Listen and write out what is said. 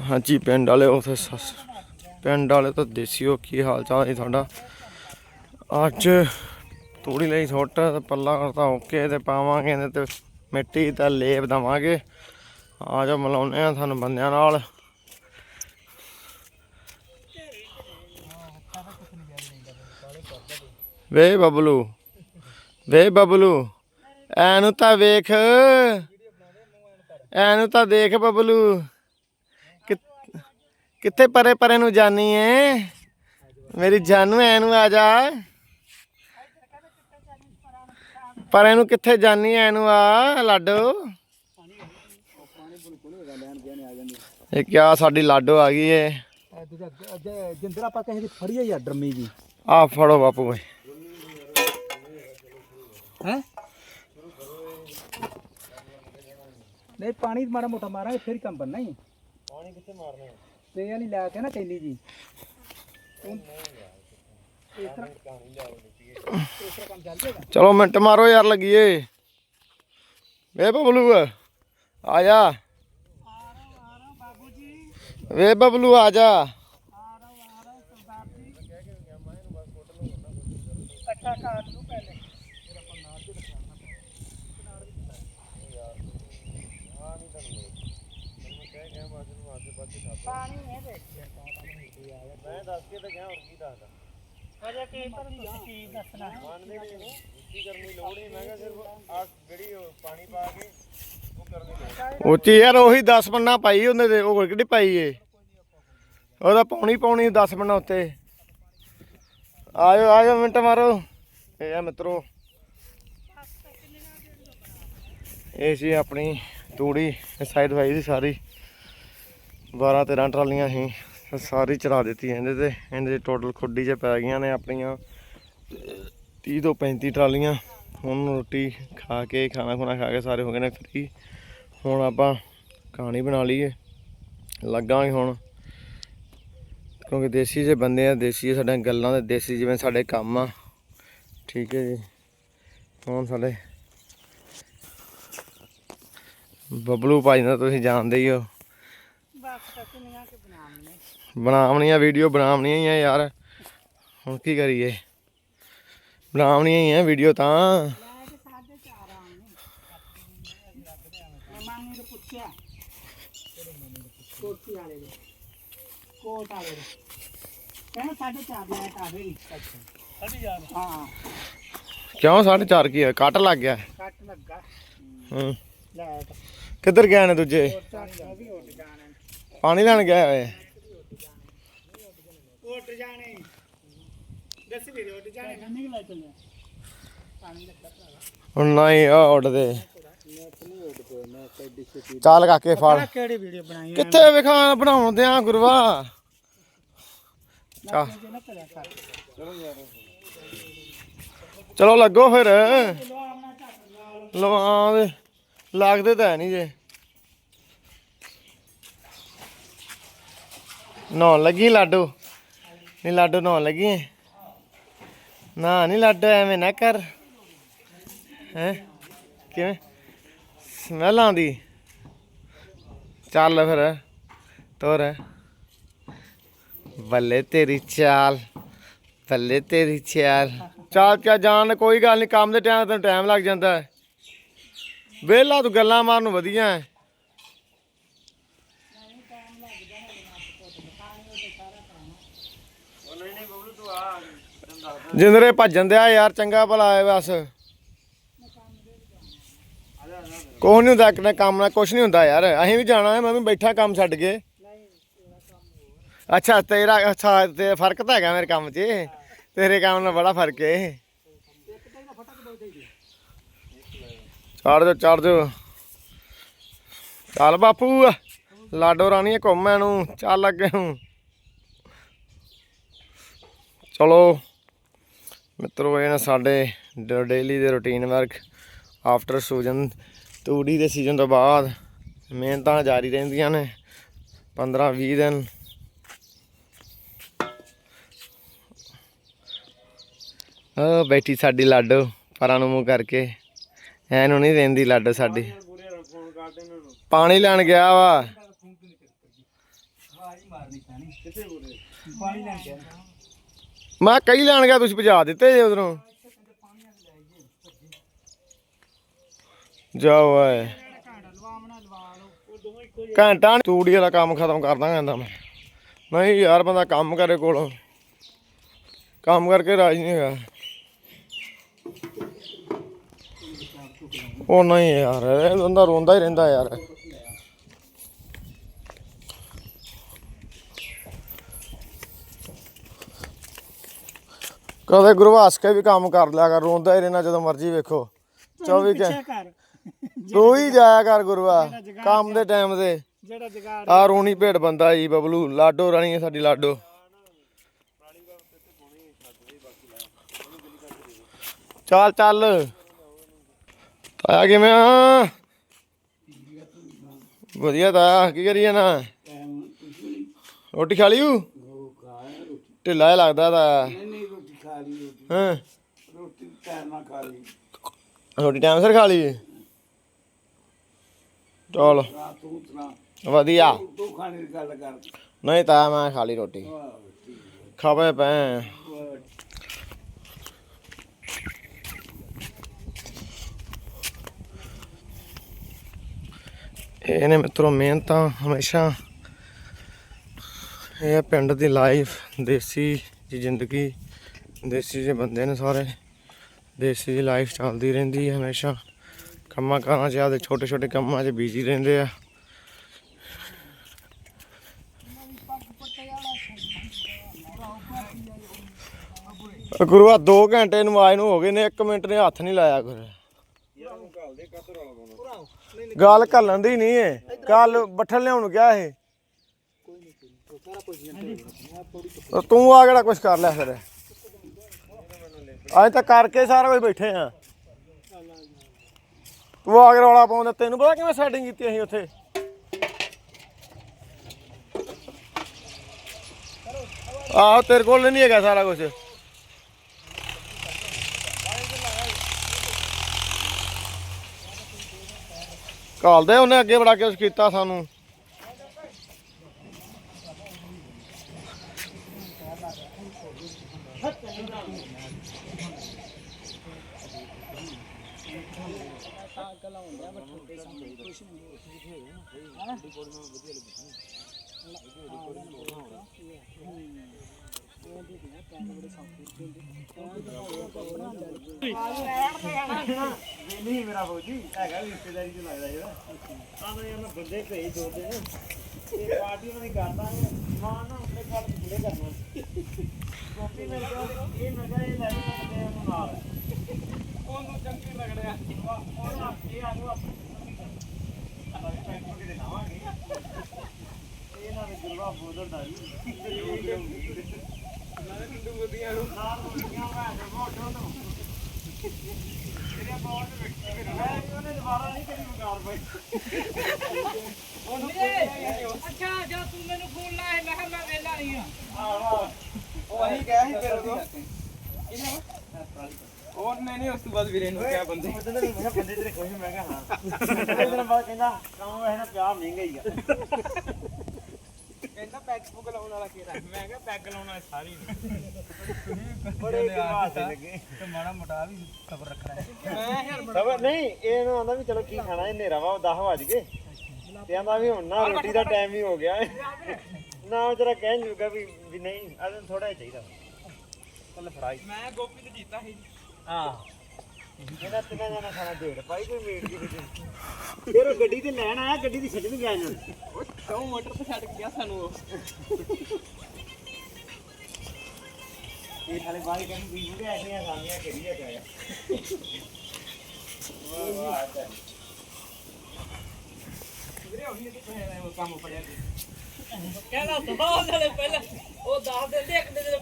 ਹਾਂਜੀ, ਪਿੰਡ ਵਾਲੇ ਉਥੇ ਸੱਸ ਪਿੰਡ ਵਾਲੇ ਤਾਂ ਦੇਸੀਓ ਕੀ ਹਾਲ ਚਾਲ ਹੈ ਤੁਹਾਡਾ? ਅੱਜ ਤੂੜੀ ਲਈ ਸੁੱਟ ਪੱਲਾ ਕਰਤਾ ਓਕੇ, ਤੇ ਪਾਵਾਂਗੇ ਤੇ ਮਿੱਟੀ ਦਾ ਲੇਪ ਦਵਾਂਗੇ। ਆ ਜਾ ਮਿਲਾਉਂਦੇ ਆ ਤੁਹਾਨੂੰ ਬੰਦਿਆਂ ਨਾਲ। ਵੇ ਬਬਲੂ ਵੇ ਬਬਲੂ, ਐਨੂੰ ਤਾਂ ਵੇਖ। ਐਨੂੰ ਤਾਂ ਦੇਖ ਬਬਲੂ। ਕਿੱਥੇ ਪਰੇ ਪਰੇ ਨੂੰ ਜਾਨੀ ਏ? ਮੇਰੀ ਜਾਨੂ ਐਨੂੰ ਆ ਜਾ। ਪਰੇ ਨੂੰ ਕਿੱਥੇ ਜਾਨੀ ਐਨੂੰ ਆ? ਲਾਡੋ। ਇਹ ਕਿਆ ਸਾਡੀ ਲਾਡੋ ਆ ਗਈ ਏ? ਜਿੰਦਰਾ ਆਪਾਂ ਕਿਸੇ ਦੀ ਫੜੀ ਆ ਯਾਰ ਡਰਮੀ ਜੀ ਆ ਫੜੋ ਬਾਪੂ ਓਏ ਹੈ? ਨਹੀਂ, ਪਾਣੀ ਮਾੜਾ ਮੋਟਾ ਮਾਰਾਂਗੇ, ਫਿਰ ਕੰਮ ਬਣਨਾ ਹੀ ਪਾਣੀ ਕਿੱਥੇ ਮਾਰਨਾ ਤੇ ਨਹੀਂ ਲੈ ਕੇ ਨਾ ਜੀ। ਚੱਲ ਜਾਏਗਾ ਚਲੋ ਮਿੰਟ ਮਾਰੋ ਯਾਰ ਲੱਗੀਏ। ਵੇ ਬਬਲੂ ਆ ਜਾ। ਵੇ ਬਬਲੂ ਆ ਜਾ ਇਕੱਠਾ ਕਾਟ ਨੂੰ ਪਹਿਲੇ ਪਾਣੀ ਮੈਂ ਦੱਸ ਕੇ ਤਾਂ ਗਿਆ ਹੋਰ ਕੀ ਦੱਸਦਾ? ਅਜੇ ਕੀ ਪਰ ਤੁਸੀਂ ਕੀ ਦੱਸਣਾ। ਉੱਚੀ ਯਾਰ ਉਹੀ 10 ਪੰਨਾ ਪਾਈ ਉਹਨੇ ਤੇ ਉਹ ਕਿਹੜੀ ਪਾਈ ਏ? ਉਹਦਾ ਪਾਉਣੀ ਪਾਉਣੀ 10 ਪੰਨਾ ਉੱਤੇ। ਆਜੋ ਆਜੋ ਮਿੰਟ ਮਾਰੋ। ਇਹ ਆ ਮਿੱਤਰੋ। ਇਹ ਸੀ ਆਪਣੀ ਤੂੜੀ ਸਾਈਡ ਵਾਈ ਦੀ ਸਾਰੀ। 12 13 ਟਰਾਲੀਆਂ ਸੀ, ਸਾਰੀ ਚਲਾ ਦਿੱਤੀ ਇਹਦੇ ਤੇ। ਇਹਦੇ ਟੋਟਲ ਖੁੱਡੀ 'ਚ ਪੈ ਗਈਆਂ ਨੇ ਆਪਣੀਆਂ। 30 ਤੋਂ 35 ਟਰਾਲੀਆਂ। ਹੁਣ ਰੋਟੀ ਖਾ ਕੇ ਖਾਣਾ ਖੁਣਾ ਖਾ ਕੇ ਸਾਰੇ ਹੋ ਗਏ ਨੇ ਫ੍ਰੀ ਹੁਣ ਆਪਾਂ ਕਹਾਣੀ ਬਣਾ ਲਈਏ। ਲੱਗਾਂਗੇ ਹੁਣ। ਕਿਉਂਕਿ ਦੇਸੀ ਜੇ ਬੰਦੇ ਆ, ਦੇਸੀ ਸਾਡੀਆਂ ਗੱਲਾਂ ਤੇ ਦੇਸੀ ਜਿਵੇਂ ਸਾਡੇ ਕੰਮ ਆ। ਠੀਕ ਹੈ ਜੀ। ਹੁਣ ਸਾਡੇ ਬਬਲੂ ਭਾਈ ਨਾਲ ਤੁਸੀਂ ਜਾਣਦੇ ਹੀ ਹੋ। ਤਾਂ ਬਣਾਉਣੀਆਂ। ਵੀਡੀਓ ਬਣਾਉਣੀਆਂ ਹੀ ਆ ਯਾਰ। ਹੁਣ ਕੀ ਕਰੀਏ? ਬਣਾਉਣੀਆਂ ਹੀ ਆ ਵੀਡੀਓ ਤਾਂ। ਕੋਟੀ ਵਾਲੇ ਦੇ ਕੋਟ ਵਾਲੇ ਦੇ ਕਹਿੰਦਾ ਆ ਗਈ ਸਾਢੇ ਚਾਰ? ਹਾਂ। ਕਿਉਂ 4.5 ਕੀ ਹੈ ਕੱਟ ਲੱਗ ਗਿਆ। ਕੱਟ ਲੱਗਾ। ਹੂੰ। ਲੈਟ ਕਿੱਧਰ ਗਏ ਨੇ ਦੂਜੇ? ਉਹ ਵੀ ਉੱਡ ਜਾਣੇ। ਪਾਣੀ ਲੈਣ ਗਏ ਹੋਏ ਉੱਡ ਜਾਣੇ। ਦੱਸ ਵੀਰੇ ਉੱਡ ਜਾਣੇ। ਨਹੀਂ ਲੈ ਚੱਲਿਆ ਪਾਣੀ ਲੱਗਾ ਹੁਣ ਨਹੀਂ ਆ ਉੱਡਦੇ। ਚੱਲ ਕਾਕੇ ਫੜ। ਕਿਹੜੀ ਵੀਡੀਓ ਬਣਾਈ ਕਿੱਥੇ ਵਿਖਾ ਬਣਾਉਂਦੇ ਆ ਗੁਰਵਾ ਚਲੋ ਲੱਗੋ ਫਿਰ। ਲਵਾਂ ਦੇ। ਲੱਗਦੇ ਤਾਂ ਨਹੀਂ ਜੇ। ਨਹਾਉਣ ਲੱਗੀ ਲਾਡੋ। ਨਹੀਂ, ਲਾਡੋ ਨਹਾਉਣ ਲੱਗੀ ਹੈ? ਨਾ, ਨਹੀਂ, ਲਾਡੋ, ਐਵੇਂ ਨਾ ਕਰ। ਹੈ? ਕਿਵੇਂ? ਸਮੈਲ ਆਉਂਦੀ। ਚੱਲ ਫਿਰ, ਤੋਰ। ਬੱਲੇ ਤੇਰੀ ਚਾਲ, ਬੱਲੇ ਤੇਰੀ ਚਾਲ। ਚਾਲ ਕਿਆ ਜਾਣ ਕੋਈ ਗੱਲ ਨਹੀਂ, ਕੰਮ ਦੇ ਟਾਈਮ ਤੈਨੂੰ ਟਾਈਮ ਲੱਗ ਜਾਂਦਾ। ਹੈ ਵਿਹਲਾ ਤੂੰ ਗੱਲਾਂ ਮਾਰਨ ਨੂੰ ਵਧੀਆ ਹੈ ਜਿੰਦਰੇ ਭੱਜਣ ਦਿਆ ਯਾਰ, ਚੰਗਾ ਭਲਾ ਹੈ ਬਸ। ਕੁਛ ਨਹੀਂ ਹੁੰਦਾ ਕਿਨੇ ਕੰਮ ਨਾਲ ਕੁਛ ਨਹੀਂ ਹੁੰਦਾ ਯਾਰ। ਅਸੀਂ ਵੀ ਜਾਣਾ ਹੈ, ਮੈਂ ਵੀ ਬੈਠਾ ਕੰਮ ਛੱਡ ਕੇ। ਅੱਛਾ, ਤੇਰਾ, ਅੱਛਾ, ਤੇ ਫ਼ਰਕ ਤਾਂ ਹੈਗਾ ਮੇਰੇ ਕੰਮ 'ਚ ਤੇਰੇ ਕੰਮ ਨਾਲ ਬੜਾ ਫ਼ਰਕ ਹੈ ਚੜ ਜਾ ਚੜ ਜਾ। ਚੱਲ ਬਾਪੂ, ਲਾਡੋ ਰਾਣੀ ਘੁੰਮੈ ਨੂੰ ਚੱਲ ਅੱਗੇ ਨੂੰ। ਚਲੋ। ਮਿੱਤਰੋ, ਇਹ ਨਾ ਸਾਡੇ ਡੇਲੀ ਦੇ ਰੁਟੀਨ ਵਰਕ ਆਫਟਰ ਸੀਜ਼ਨ ਤੂੜੀ ਦੇ ਸੀਜ਼ਨ ਤੋਂ ਬਾਅਦ ਮਿਹਨਤਾਂ ਜਾਰੀ ਰਹਿੰਦੀਆਂ ਨੇ। 15 20 ਦਿਨ। ਉਹ ਬੈਠੀ ਸਾਡੀ ਲਾਡੋ, ਪਰਾਂ ਨੂੰ ਮੂੰਹ ਕਰਕੇ। ਐਨੂੰ ਨਹੀਂ ਰਹਿੰਦੀ ਲਾਡੋ ਸਾਡੀ। ਪਾਣੀ ਲੈਣ ਗਿਆ ਵਾ। ਆਵਾਜ਼ ਮਾਰਨੀ ਪੈਣੀ ਕਿੱਥੇ ਬੋਲੇ ਪਾਣੀ ਲੈਣ ਗਿਆ। ਮੈਂ ਕਈ ਲੈਣ ਗਿਆ, ਤੁਸੀਂ ਭਜਾ ਦਿੱਤੇ ਜੇ ਉਧਰੋਂ। ਜਾਓ ਆਏ ਘੰਟਾ ਤੂੜੀ ਵਾਲਾ ਕੰਮ ਖਤਮ ਕਰਦਾ ਕਹਿੰਦਾ ਮੈਂ। ਨਹੀਂ ਯਾਰ ਬੰਦਾ ਕੰਮ ਕਰੇ ਕੋਲੋਂ। ਕੰਮ ਕਰਕੇ ਰਾਜ ਨਹੀਂ ਹੈਗਾ। ਉਹ ਨਹੀਂ ਯਾਰ, ਇਹ ਬੰਦਾ ਰੋਂਦਾ ਹੀ ਰਹਿੰਦਾ ਯਾਰ। ਕਦੇ ਗੁਰਵਾਸ ਕੇ ਵੀ ਕੰਮ ਕਰ ਲਿਆ ਕਰ ਰੋਂਦਾ ਹੀ ਰਹਿਣਾ ਜਦੋਂ ਮਰਜ਼ੀ ਵੇਖੋ। 24 ਘੰਟੇ ਕਰ। ਤੂੰ ਹੀ ਜਾਇਆ ਕਰ ਗੁਰਵਾ ਕੰਮ ਦੇ ਟਾਈਮ ਤੇ। ਜਿਹੜਾ ਜਗਾੜ ਆ ਰੋਣੀ ਭੇਡ ਬੰਦਾ ਜੀ ਬਬਲੂ। ਲਾਡੋ ਰਾਣੀ ਹੈ ਸਾਡੀ ਲਾਡੋ। ਚੱਲ ਚੱਲ। ਤਾਇਆ ਕਿਵੇਂ ਆ? ਵਧੀਆ ਤਾਇਆ ਕੀ ਕਰੀ ਜਾਣਾ? ਰੋਟੀ ਖਾ ਲਈ ਹੂ? ਢਿੱਲਾ ਲੱਗਦਾ ਤਾ ਖਾ ਲਈ ਹਾਂ। ਰੋਟੀ ਟਾਈਮ ਨਾਲ ਖਾ ਲਈ। ਰੋਟੀ ਟਾਈਮ ਸਿਰ ਖਾ ਲਈ। ਚਲ। ਰਾਤ ਤੂੰ ਤਨਾ ਵਧੀਆ। ਤੂੰ ਖਾਣੇ ਦੀ ਗੱਲ ਕਰ। ਨਹੀਂ ਤਾਇਆ ਮੈਂ ਖਾ ਲਈ ਰੋਟੀ। ਖਾਵੇ ਪੈ ਇਹਨੇ ਮਿੱਤਰੋ ਮਿਹਨਤਾਂ ਹਮੇਸ਼ਾ। ਇਹ ਪਿੰਡ ਦੀ ਲਾਈਫ ਦੇਸੀ ਦੀ ਜ਼ਿੰਦਗੀ। ਦੇਸੀ ਦੇ ਬੰਦੇ ਨੇ ਸਾਰੇ। ਦੇਸੀ ਦੀ ਲਾਈਫ ਚੱਲਦੀ ਰਹਿੰਦੀ ਹੈ ਹਮੇਸ਼ਾ। ਕੰਮਾਂ ਕਾਰਾਂ 'ਚ ਆਪਦੇ ਛੋਟੇ ਛੋਟੇ ਕੰਮਾਂ 'ਚ ਬਿਜ਼ੀ ਰਹਿੰਦੇ ਆ। ਗੁਰੂਆ 2 ਘੰਟੇ ਨੂੰ ਆਏ ਨੂੰ ਹੋ ਗਏ ਨੇ 1 ਮਿੰਟ ਨੇ ਹੱਥ ਨਹੀਂ ਲਾਇਆ ਗੁਰੂ ਗੱਲ ਘੱਲਣ ਦੀ ਨਹੀਂ ਏ। ਕੱਲ ਬੱਠਲ ਲਿਆਉਣ ਨੂੰ ਕਿਹਾ ਇਹ। ਤੂੰ ਆ ਕਿਹੜਾ ਕੁਝ ਕਰ ਲਿਆ ਫਿਰ? ਅੱਜ ਤਾਂ ਕਰਕੇ ਸਾਰਾ ਕੁਝ ਬੈਠੇ ਆ। ਤੂੰ ਆ ਕੇ ਰੌਲਾ ਪਾਉਂਦਾ, ਤੈਨੂੰ ਪਤਾ ਕਿਵੇਂ ਸੈਟਿੰਗ ਕੀਤੀ ਅਸੀਂ ਉੱਥੇ? ਆਹੋ, ਤੇਰੇ ਕੋਲ ਨਹੀਂ ਹੈਗਾ ਸਾਰਾ ਕੁਝ। ਕਾਲਦੇ ਉਹਨੇ ਅੱਗੇ ਬੜਾ ਕੇ ਕੁਝ ਕੀਤਾ ਸਾਨੂੰ। ਨਹੀਂ ਮੇਰਾ ਫੌਜੀ ਹੈਗਾ ਰਿਸ਼ਤੇਦਾਰੀ ਚ ਲੱਗਦਾ ਜਿਹੜਾ ਸਾਨੂੰ ਇਹਨਾਂ ਬੰਦੇ ਭੇਜ ਦੋ ਦੇ ਇਹ ਪਾਰਟੀ ਉਹਨਾਂ ਦੀ ਕਰਦਾ ਮਾਂ ਨਾ ਆਪਣੇ ਘਰ ਪੂਰੇ ਕਰਨਾ ਕੋਪੀ ਮੇਰੇ ਕੋਲ ਇਹ ਨਜ਼ਰ ਇਹ ਲੈ ਸਕਦੇ ਉਹਨੂੰ ਨਾਲ ਉਹਨੂੰ ਚੰਗੀ ਲੱਗੜਿਆ ਉਹ ਨਾ ਇਹ ਆ ਨੂੰ ਆਪਣੀ ਕਿਤੇ ਨਾਵਾਂਗੇ ਇਹਨਾਂ ਦੇ ਗੁਰਵਾ ਬੋਦਰ ਦਾ ਜੀ ਮੈਂ ਕਿੰਦੂ ਬੁੱਧੀਆਂ ਨੂੰ ਨਾਲ ਬੁੱਧੀਆਂ ਮੈਂ ਮੋਟੋ ਤੋਂ ਤੇਰੇ ਬਹੁਤ ਵਿਅਕਤੀ ਫਿਰ ਮੈਂ ਉਹਨੇ ਦੁਬਾਰਾ ਨਹੀਂ ਕਰੀ ਮਕਾਰ ਭਾਈ ਉਹਨੂੰ ਅੱਛਾ ਜਦ ਤੂੰ ਮੈਨੂੰ ਫੋਨ ਲਾਇਆ ਮੈਂ ਕਿਹਾ ਮੈਂ ਵੇਲਾ ਨਹੀਂ ਆ ਉਹ ਅਸੀਂ ਕਿਹਾ ਸੀ ਫਿਰ ਉਦੋਂ ਉਹ ਨਹੀਂ ਨਹੀਂ ਉਸ ਤੋਂ ਬਾਅਦ ਵੀਰੇ ਨੂੰ ਕਿਹਾ ਬੰਦੇ? ਉਹਦੇ ਨੇ ਮੈਂ ਬੰਦੇ ਤੇਰੇ ਖੁਸ਼ ਮੈਂ ਕਿਹਾ ਹਾਂ। ਉਹਦੇ ਦਿਨ ਬਾਅਦ ਕਹਿੰਦਾ ਕੰਮ ਇਹ ਨਾ ਪਿਆ ਮਹਿੰਗਾ ਹੀ ਆ। ਕਹਿੰਦਾ ਪੈਗ ਪੁਗ ਲਾਉਣ ਵਾਲਾ ਕਿਹੜਾ ਮੈਂ ਕਿਹਾ ਪੈਗ ਲਾਉਣ ਵਾਲੇ ਸਾਰੀ ਬੜੇ ਦਿਮਾਗ ਲੱਗੇ। ਤੇ ਮਾੜਾ ਮੋਟਾ ਵੀ ਸਬਰ ਰੱਖਣਾ ਮੈਂ ਯਾਰ ਸਭ ਨਹੀਂ ਇਹ ਨਾ ਆਂਦਾ ਵੀ ਚਲੋ ਕੀ ਖਾਣਾ ਇਹ ਹਨੇਰਾ ਵਾ 10 ਵਜ ਗਏ। ਤੇ ਆਂਦਾ ਵੀ ਹੁਣ ਨਾ ਰੋਟੀ ਦਾ ਟਾਈਮ ਵੀ ਹੋ ਗਿਆ ਹੈ। ਨਾ ਵਿਚਾਰਾ ਕਹਿਣ ਜੂਗਾ ਵੀ ਵੀ ਨਹੀਂ ਅਜੇ ਥੋੜਾ ਜਿਹਾ ਚਾਹੀਦਾ। ਕੱਲ ਮੈਂ ਗੋਪੀ ਤੇ ਜੀਤਾ ਸੀ। ਹਾਂ ਇਹਨਾਂ ਤਿੰਨਾਂ ਜਣਾ ਖਾਣਾ ਢੇੜ ਪਾਈ ਕੋਈ ਮੀਟ ਦੀ ਵਿੱਚ ਫਿਰ ਉਹ ਗੱਡੀ ਤੇ ਲੈਣ ਆਇਆ ਗੱਡੀ ਦੀ ਛੱਡ ਵੀ ਗਿਆ ਇਹਨਾਂ ਕਿਉਂ ਮੋਟਰ ਤੇ ਛੱਡ ਗਿਆ ਸਾਨੂੰ ਉਹ। ਇਹ ਹਾਲੇ ਬਾਈ ਕਹਿੰਦੀ ਵੀ ਮੁੰਡੇ ਐਸੀਆਂ ਖਾਣੀਆਂ ਕਰੀਏ ਪਿਆ ਵਾਹ ਵਾਹ ਵੀਰੇ ਉਹੀ ਤੇ? ਕੋਈ ਕੰਮ ਪੜਿਆ ਕਹਿੰਦਾ ਸੁਭਾਅ ਨਾਲੇ ਪਹਿਲਾਂ ਉਹ ਦੱਸ ਦਿੰਦੇ ਇੱਕ ਦਿਨ